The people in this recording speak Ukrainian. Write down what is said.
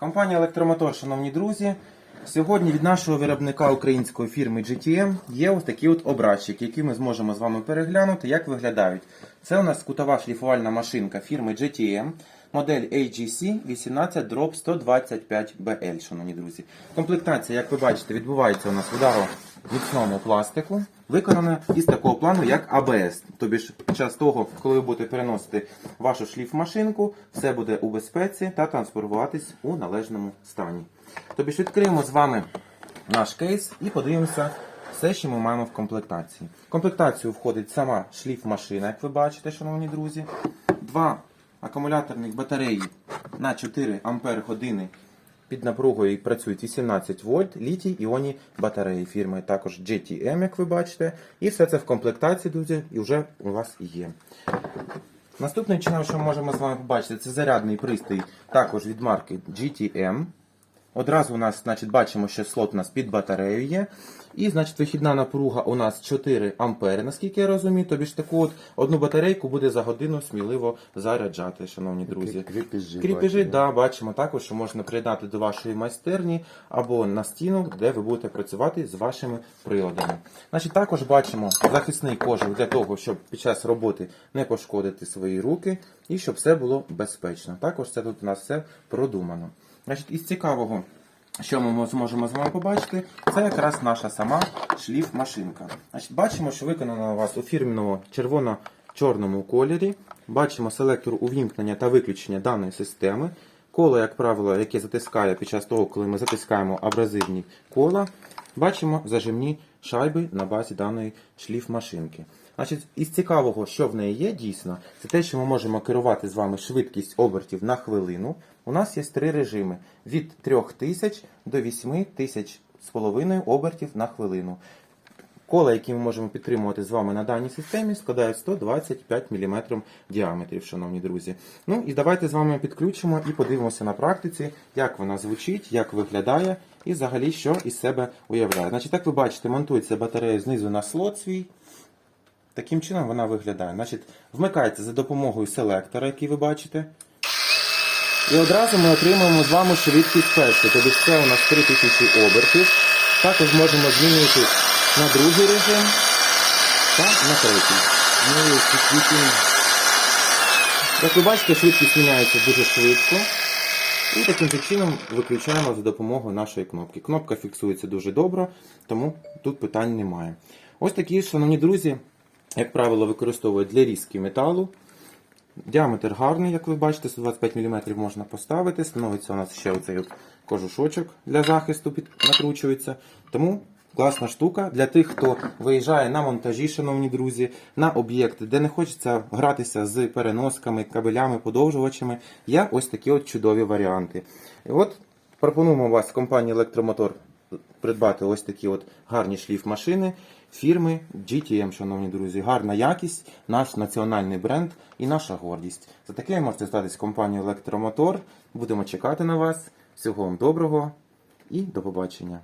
Компанія Електромотор, шановні друзі. Сьогодні від нашого виробника української фірми GTM є ось такий от образчик, який ми зможемо з вами переглянути, як виглядають. Це у нас кутова шліфувальна машинка фірми GTM, модель AGC 18 125 bl шановні друзі. Комплектація, як ви бачите, відбувається у нас удару міцному пластику, виконана із такого плану, як АБС. Тобі ж час того, коли ви будете переносити вашу шліфмашинку, все буде у безпеці та транспортуватись у належному стані. Тобі ж відкриємо з вами наш кейс і подивимося все, що ми маємо в комплектації. В комплектацію входить сама шліфмашина, як ви бачите, шановні друзі. Два акумуляторних батареї на 4 ампер години під напругою працюють 18 вольт, літій іоні батареї фірми, також GTM, як ви бачите. І все це в комплектації, друзі, і вже у вас є. Наступним чином, що ми можемо з вами побачити, це зарядний пристрій також від марки GTM. Одразу у нас, значить, бачимо, що слот у нас під батарею є. І, значить, вихідна напруга у нас 4 ампери, наскільки я розумію. Тобі ж таку от одну батарейку буде за годину сміливо заряджати, шановні друзі. Кріпежі. Кріпежі, да, бачимо також, що можна приєднати до вашої майстерні або на стіну, де ви будете працювати з вашими приладами. Значить, також бачимо захисний кожух для того, щоб під час роботи не пошкодити свої руки і щоб все було безпечно. Також це тут у нас все продумано. Значить, із цікавого, що ми зможемо з вами побачити, це якраз наша сама шліф-машинка. Бачимо, що виконана у вас у фірменному червоно-чорному кольорі. Бачимо селектор увімкнення та виключення даної системи. Коло, як правило, яке затискає під час того, коли ми затискаємо абразивні кола. Бачимо зажимні шайби на базі даної шліф-машинки. Значить, із цікавого, що в неї є дійсно, це те, що ми можемо керувати з вами швидкість обертів на хвилину. У нас є три режими: від 3000 до 8000 з половиною обертів на хвилину. Кола, які ми можемо підтримувати з вами на даній системі, складають 125 мм діаметрів, шановні друзі. Ну і давайте з вами підключимо і подивимося на практиці, як вона звучить, як виглядає і взагалі що із себе уявляє. Значить, як ви бачите, монтується батарея знизу на слот свій. Таким чином вона виглядає. Значить, вмикається за допомогою селектора, який ви бачите. І одразу ми отримуємо з вами швидкість першої. Тобто це у нас 3000 обертів. Також можемо змінити на другий режим та на третій. Ну. Як ви бачите, швидкість міняється дуже швидко. І таким же чином виключаємо за допомогою нашої кнопки. Кнопка фіксується дуже добре, тому тут питань немає. Ось такі, шановні друзі, як правило, використовують для різки металу. Діаметр гарний, як ви бачите, 125 мм можна поставити. Становиться у нас ще оцей кожушочок для захисту накручується. Тому класна штука для тих, хто виїжджає на монтажі, шановні друзі, на об'єкти, де не хочеться гратися з переносками, кабелями, подовжувачами. Є ось такі от чудові варіанти. І от пропонуємо вас компанії Електромотор придбати ось такі от гарні шліф-машини фірми GTM, шановні друзі. Гарна якість, наш національний бренд і наша гордість. За таке можете статись компанією Електромотор. Будемо чекати на вас. Всього вам доброго і до побачення.